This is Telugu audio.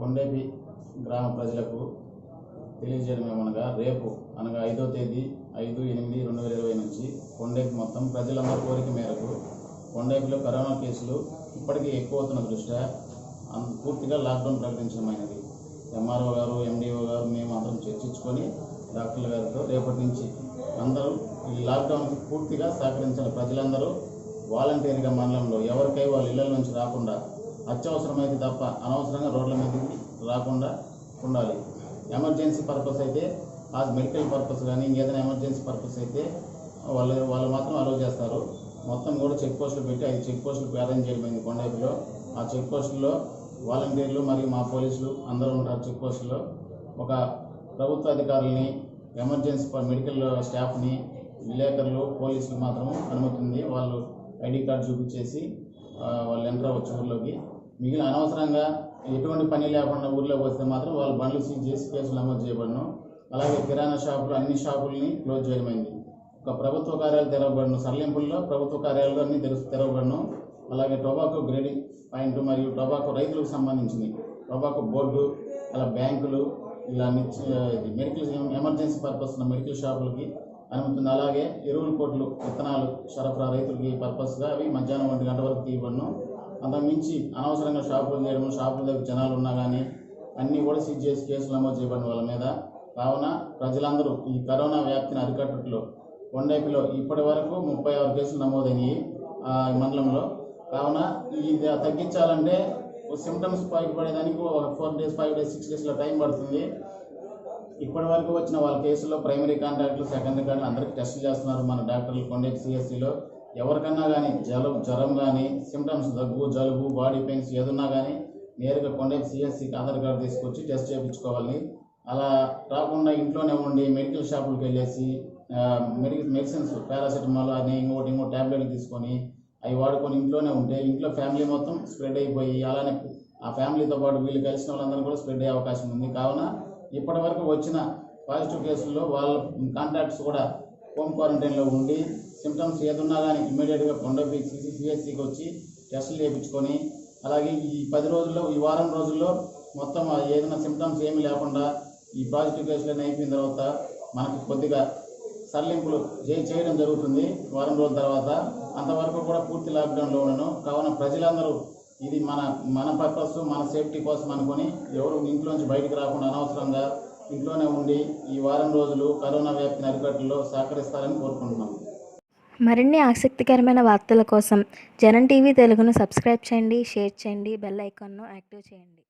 కొండేపి గ్రామ ప్రజలకు తెలియజేయడం ఏమనగా రేపు అనగా ఐదో తేదీ ఐదు ఎనిమిది రెండు వేల ఇరవై నుంచి కొండేపి మొత్తం ప్రజలందరి కోరిక మేరకు కొండేపిలో కరోనా కేసులు ఇప్పటికీ ఎక్కువ అవుతున్న దృష్ట్యా పూర్తిగా లాక్డౌన్ ప్రకటించడమైనది. ఎంఆర్ఓ గారు ఎండిఓ గారు మేము అందరం చర్చించుకొని డాక్టర్ల గారితో రేపటి నుంచి అందరూ ఈ లాక్డౌన్కి పూర్తిగా సహకరించాలి ప్రజలందరూ వాలంటీర్గా మండలంలో ఎవరికై వాళ్ళ ఇళ్ళ నుంచి రాకుండా అత్యవసరమైతే తప్ప అనవసరంగా రోడ్ల మీదకి రాకుండా ఉండాలి. ఎమర్జెన్సీ పర్పస్ అయితే ఆ మెడికల్ పర్పస్ కానీ ఇంకేదైనా ఎమర్జెన్సీ పర్పస్ అయితే వాళ్ళు వాళ్ళు మాత్రం అలౌ చేస్తారు. మొత్తం కూడా చెక్ పోస్టులు పెట్టి ఐదు చెక్ పోస్టులు అరేంజ్ చేయడమైంది కొండైపులో. ఆ చెక్ పోస్టుల్లో వాలంటీర్లు మరియు మా పోలీసులు అందరూ ఉంటారు చెక్ పోస్టులో ఒక ప్రభుత్వ అధికారులని ఎమర్జెన్సీ మెడికల్ స్టాఫ్ని విలేకరులు పోలీసులు మాత్రం అనుమతి ఉంది. వాళ్ళు ఐడి కార్డు చూపించేసి వాళ్ళు ఎంటర్ అవ్వచ్చు ఊళ్ళోకి మిగిలిన అనవసరంగా ఎటువంటి పని లేకుండా ఊర్లోకి వస్తే మాత్రం వాళ్ళు బండ్లు సీజ్ చేసి కేసులు నమోదు చేయబడను. అలాగే కిరాణా షాపులు అన్ని షాపుల్ని క్లోజ్ చేయడమైంది. ఒక ప్రభుత్వ కార్యాలయాలు తెరవబడను. సరళింపుల్లో ప్రభుత్వ కార్యాలయాలు అన్ని తెరు తెరవబడను. అలాగే టొబాకో గ్రేడింగ్ పాయింట్ మరియు టొబాకో రైతులకు సంబంధించింది. టొబాకో బోర్డు అలా బ్యాంకులు ఇలా ఇది మెడికల్ ఎమర్జెన్సీ పర్పస్ ఉన్న మెడికల్ షాపులకి అనుమతి అలాగే ఎరువుల కోట్లు విత్తనాలు సరఫరా రైతులకి పర్పస్గా అవి మధ్యాహ్నం ఒంటి గంట వరకు తీయబడను. మించి అనవసరంగా షాపులు చేయడం షాపుల దగ్గర జనాలు ఉన్నా కానీ అన్నీ కూడా సీజ్ చేసి కేసులు నమోదు చేయబడిన వాళ్ళ మీద. కావున ప్రజలందరూ ఈ కరోనా వ్యాప్తిని అరికట్టుట్లో కొండైపిలో ఇప్పటి వరకు ముప్పై ఆరు కేసులు నమోదైనవి ఆ మండలంలో. కావున ఇది తగ్గించాలంటే సిమ్టమ్స్ బయటపడేదానికి ఒక four days five days six డేస్లో టైం పడుతుంది. ఇప్పటి వరకు వచ్చిన వాళ్ళ కేసులో ప్రైమరీ కాంటాక్ట్లు సెకండరీ కాంటాక్ట్ అందరికీ టెస్ట్ చేస్తున్నారు మన డాక్టర్లు కొండే సిఎస్సిలో ఎవరికన్నా కానీ జలం జ్వరం కానీ సిమ్టమ్స్ దగ్గు జలుబు బాడీ పెయిన్స్ ఏదున్నా కానీ నేరుగా కొండే సిఎస్సికి ఆధార్ కార్డు తీసుకొచ్చి టెస్ట్ చేయించుకోవాలి. అలా రాకుండా ఇంట్లోనే ఉండి మెడికల్ షాపులకు వెళ్ళేసి మెడికల్ మెడిసిన్స్ పారాసెటమాల్ అని ఇంకోటి ఇంకో ట్యాబ్లెట్లు తీసుకొని అవి వాడుకొని ఇంట్లోనే ఉంటే ఇంట్లో ఫ్యామిలీ మొత్తం స్ప్రెడ్ అయిపోయి అలానే ఆ ఫ్యామిలీతో పాటు వీళ్ళు కలిసిన వాళ్ళందరూ కూడా స్ప్రెడ్ అయ్యే అవకాశం ఉంది. కావున ఇప్పటి వరకు వచ్చిన పాజిటివ్ కేసుల్లో వాళ్ళ కాంటాక్ట్స్ కూడా హోమ్ క్వారంటైన్లో ఉండి సిమ్టమ్స్ ఏదున్నా కానీ ఇమీడియట్గా కొండపి సిఎస్సికి వచ్చి టెస్టులు చేయించుకొని అలాగే ఈ పది రోజుల్లో ఈ వారం రోజుల్లో మొత్తం ఏదైనా సిమ్టమ్స్ ఏమీ లేకుండా ఈ పాజిటివ్ కేసులన్నీ అయిపోయిన తర్వాత మనకి కొద్దిగా సరళింపులు చేయడం జరుగుతుంది వారం రోజుల తర్వాత. అంతవరకు కూడా పూర్తి లాక్డౌన్లో ఉండను కావున ప్రజలందరూ ఇది మన మన పర్పస్ మన సేఫ్టీ కోసం అనుకొని ఎవరు ఇంట్లోంచి బయటకు రాకుండా అనవసరంగా ఇంట్లోనే ఉండి ఈ వారం రోజులు కరోనా వ్యాప్తిని అరికట్టలో సహకరిస్తారని కోరుకుంటున్నాం. మరిన్ని ఆసక్తికరమైన వార్తల కోసం జనం టీవీ తెలుగును సబ్స్క్రైబ్ చేయండి షేర్ చేయండి బెల్ ఐకాన్ను యాక్టివ్ చేయండి.